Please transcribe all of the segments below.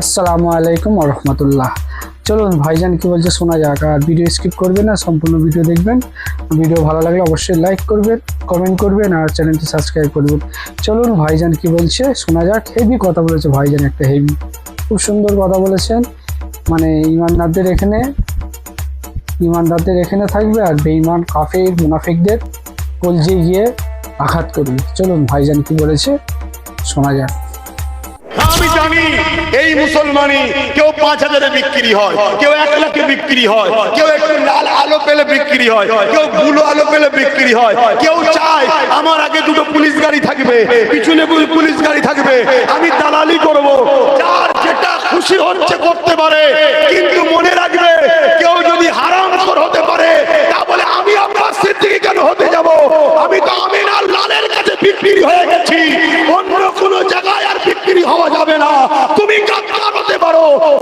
আসসালামু আলাইকুম রহমতুল্লাহ। চলুন ভাইজান, কি বলছে শোনা যাক, আর ভিডিও স্কিপ করবেন না, সম্পূর্ণ ভিডিও দেখবেন। ভিডিও ভালো লাগলে অবশ্যই লাইক করবেন কমেন্ট করবেন, আর চ্যানেলটি সাবস্ক্রাইব করবেন। চলুন ভাইজান, কি বলছে? শোনা যাক হেভি কথা বলেছে ভাইজান একটা হেভি খুব সুন্দর কথা বলেছেন। মানে ইমানদারদের এখানে ইমানদারদের এখানে থাকবে আর বেঈমান, কাফের, মুনাফিকদের কলজে গিয়ে আঘাত করবে। চলুন ভাইজান, কি বলেছে? শোনা যাক। এই মুসলমানি কেউ পাঁচ হাজারে বিক্রি হয়, কেউ এক লাখে বিক্রি হয়, কেউ একটু লাল আলো পেলে বিক্রি হয়, কেউ বুলো আলো পেলে বিক্রি হয়, কেউ চায় আমার আগে দুটো পুলিশ গাড়ি থাকবে, পিছনে পুলিশ গাড়ি থাকবে, আমি দালালি করব, যার যেটা খুশি হচ্ছে করতে পারে, কিন্তু মনে রাখবে কেউ যদি হারাম হতে পারে তা বলে আমি আপনার সিদ্দিকি কেন হতে যাব? আমি তো আমিনার লালের কাছে বিক্রি হয়ে গেছি, অন্য কোনো জায়গায় আর বিক্রি হওয়া যাবে না তুমি গাদ্দার হতে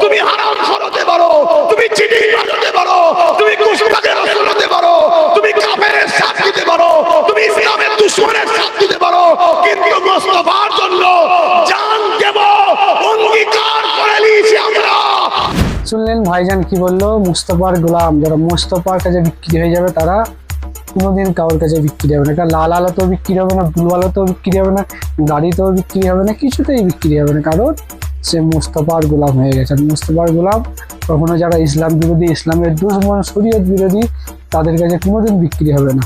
তুমি হারাম হতে পারো, তুমি চিনি হতে পারো, তুমি কুষ্টাদের রসুল হতে পারো, তুমি কাফের সাথ দিতে পারো, তুমি ইসলামের দুশ্মনের সাথ দিতে পারো, কিন্তু মোস্তফার জন্য জান দেব, অঙ্গীকার করে নিয়েছি আমরা। শুনলেন ভাইজান কি বলল? মুস্তফার গোলাম, যারা মুস্তফার কাছে বিক্রি হয়ে যাবে, তারা কোনোদিন কারোর কাছে বিক্রি হবে না। এটা লাল আলোতেও বিক্রি হবে না, ব্লু আলোতেও বিক্রি হবে না, গাড়িতেও বিক্রি হবে না, কিছুতেই বিক্রি হবে না। কারণ সে মুস্তফার গোলাম হয়ে গেছে। আর মুস্তফার গোলাম কখনো যারা ইসলাম বিরোধী, ইসলামের দুশ্মন, শরীয়ত বিরোধী, তাদের কাছে কোনোদিন বিক্রি হবে না।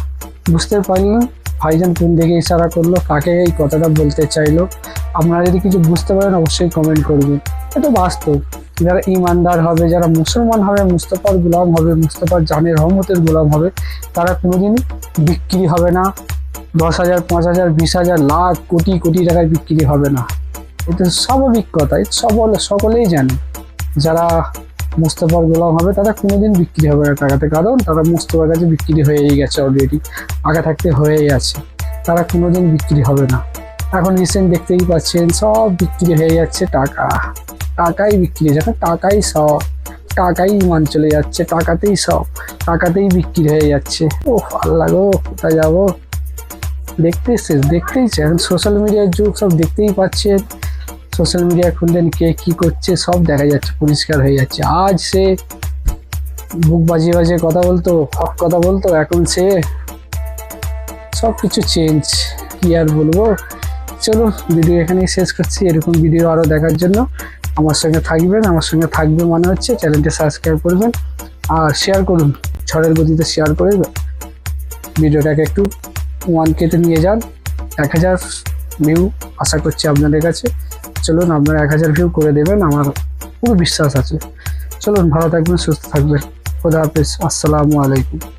বুঝতে পারলেন? ভাইজান কোন দিকে ইশারা করল? কাকে এই কথাটা বলতে চাইলো? আপনারা যদি কিছু বুঝতে পারেন, অবশ্যই কমেন্ট করবেন। এটা বাস্তব। যারা ইমানদার হবে, যারা মুসলমান হবে, মুস্তফার গোলাম হবে, মুস্তফার জানের রহমতের গোলাম হবে, তারা কোনোদিন বিক্রি হবে না। দশ হাজার, পাঁচ হাজার, বিশ হাজার, লাখ, কোটি কোটি টাকায় বিক্রি হবে না। এটা স্বাভাবিক কথা সকল সকলেই জানে। যারা মুস্তফার গোলাম হবে, তারা কোনোদিন বিক্রি হবে না টাকাতে কারণ তারা মুস্তফার কাছে বিক্রি হয়েই গেছে অলরেডি আগে থাকতে হয়েই আছে। তারা কোনোদিন বিক্রি হবে না। এখন রিসেন্ট দেখতেই পাচ্ছেন, সব বিক্রি হয়ে যাচ্ছে টাকা। টাকাই বিক্রি যাচ্ছে, টাকাই সব। টাকাই ইমান চলে যাচ্ছে, টাকাতেই সব। টাকাতেই বিক্রি হয়ে যাচ্ছে। ও আল্লাহ গো, কোথায় যাব? দেখতেই দেখতেই সোশ্যাল মিডিয়ার যুগ, সব দেখতেই পাচ্ছেন। সোশ্যাল মিডিয়া খুললেন কে কি করছে, সব দেখা যাচ্ছে, পরিষ্কার হয়ে যাচ্ছে। আজ সে বুক বাজিয়ে বাজিয়ে কথা বলতো, হক কথা বলতো, এখন সে সব কিছু চেঞ্জ কি আর বলব? চলো ভিডিও এখানেই শেষ করছি। এরকম ভিডিও আরও দেখার জন্য আমার সঙ্গে থাকবেন। আমার সঙ্গে থাকবে মনে হচ্ছে চ্যানেলটি সাবস্ক্রাইব করবেন আর শেয়ার করুন। ঝড়ের গতিতে শেয়ার করে ভিডিওটাকে একটু ওয়ান কেতে নিয়ে যান। এক হাজার ভিউ আশা করছি আপনাদের কাছে। চলুন আপনারা এক হাজার ভিউ করে দেবেন, আমার পুরো বিশ্বাস আছে। চলুন ভালো থাকবেন, সুস্থ থাকবেন। খোদা হাফিজ, আসসালামু আলাইকুম।